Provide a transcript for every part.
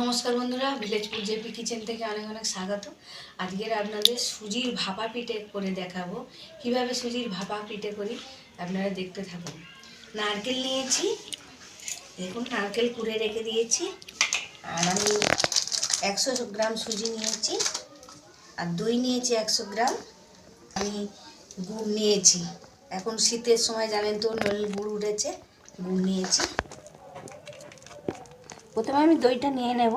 নমস্কার বন্ধুরা ভিলেজপুর JP kitchen থেকে অনেক অনেক স্বাগত। আজকের আপনাদের সুজির ভাপা পিঠে করে দেখাবো। কীভাবে সুজির ভাপা পিঠে করি, আপনারা দেখতে থাকুন। নারকেল নিয়েছি, দেখুন নারকেল কুড়ে রেখে দিয়েছি। আর আমি একশো গ্রাম সুজি নিয়েছি, আর দই নিয়েছি একশো গ্রাম। আমি গুড় নিয়েছি। এখন শীতের সময় জানেন তো, নল গুড় উঠেছে, গুড় নিয়েছি। প্রথমে আমি দইটা নিয়ে নেব।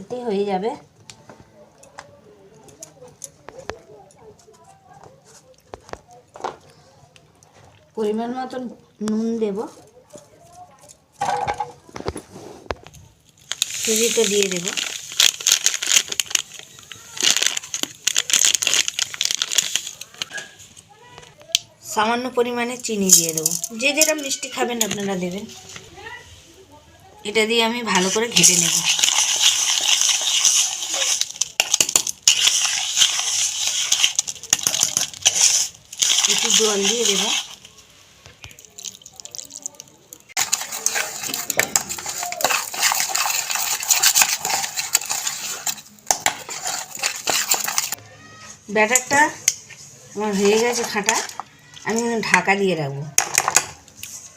এতে হয়ে যাবে। পরিমাণ মতন নুন দেব। সুজিটা দিয়ে দেব। সামান্য পরিমাণে চিনি দিয়ে দেবো। যে যেরকম মিষ্টি খাবেন আপনারা দেবেন। এটা দিয়ে আমি ভালো করে ঘেটে নেব। একটু জল দিয়ে দেবো। ব্যাটারটা আমার হয়ে গেছে খাটা। আমি ঢাকা দিয়ে রাখব।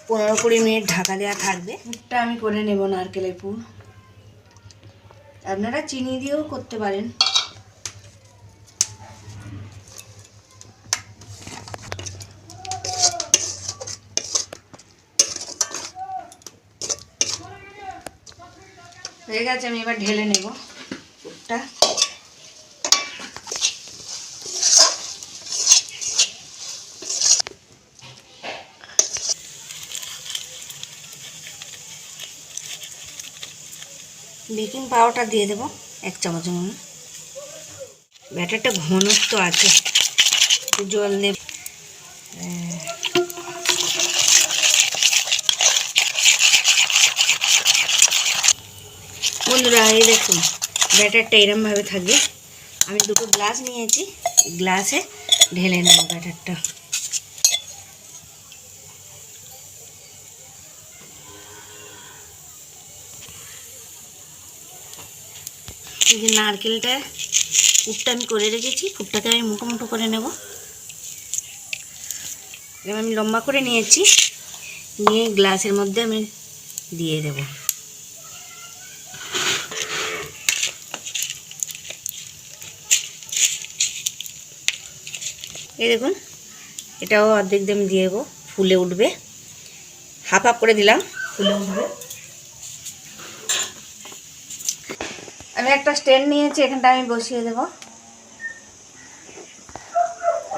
পনেরো কুড়ি মিনিট ঢাকা দেওয়া থাকবে। পুরটা আমি করে নেব নারকেলের পুর। আপনারা চিনি দিয়েও করতে পারেন। হয়ে গেছে, আমি এবার ঢেলে নেব পুরটা। বেকিং পাউডার দিয়ে দেবো, এক চামচ মতো। ব্যাটারটা ঘনত্ব আছে জল দেব। বন্ধুরা, এই দেখুন ব্যাটারটা এরমভাবে থাকবে। আমি দুটো গ্লাস নিয়েছি গ্লাসে ঢেলে নেব ব্যাটারটা এই যে নারকেলটা পুরটা আমি করে রেখেছি, পুরটাকে আমি মুখো মুখো করে নেব। এবার আমি লম্বা করে নিয়েছি, নিয়ে গ্লাসের মধ্যে আমি দিয়ে দেব। এই দেখুন, এটাও অর্ধেক দিয়ে আমি দিয়ে দেবো, ফুলে উঠবে। হাফ হাফ করে দিলাম, ফুলে উঠবে। আমি একটা স্ট্যান্ড নিয়েছি, এখানটা আমি বসিয়ে দেব।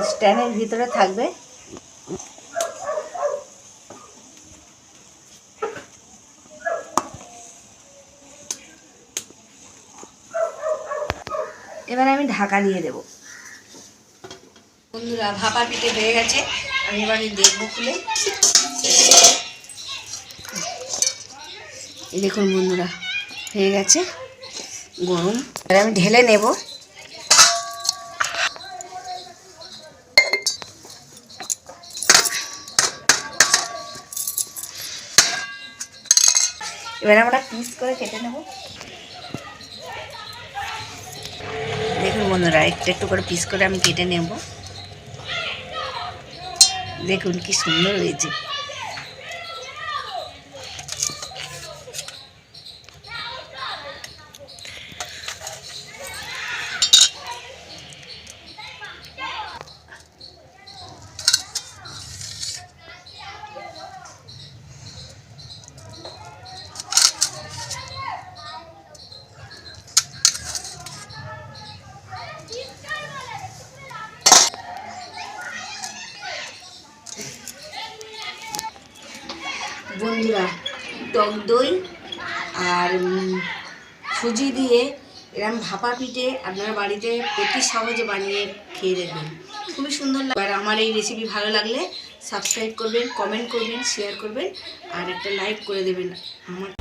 স্ট্যান্ডের ভিতরে থাকবে। এবার আমি ঢাকা দিয়ে দেব। বন্ধুরা, ভাপা পিঠে হয়ে গেছে। আমি এবারে দেখব খুলে। দেখুন বন্ধুরা, হয়ে গেছে। গরম। এবার আমি ঢেলে নেব। এবার আমরা পিস করে কেটে নেব। দেখুন বন্ধুরা, একটু একটু করে পিস করে আমি কেটে নেব। দেখুন কি সুন্দর হয়েছে। বন্ধুরা, টক দই আর সুজি দিয়ে এরম ভাপা পিঠে আপনার বাড়িতে অতি সহজে বানিয়ে খেয়ে দেবেন খুবই সুন্দর আর আমার এই রেসিপি ভালো লাগলে সাবস্ক্রাইব করবেন কমেন্ট করবেন শেয়ার করবেন, আর একটা লাইক করে দেবেন আমার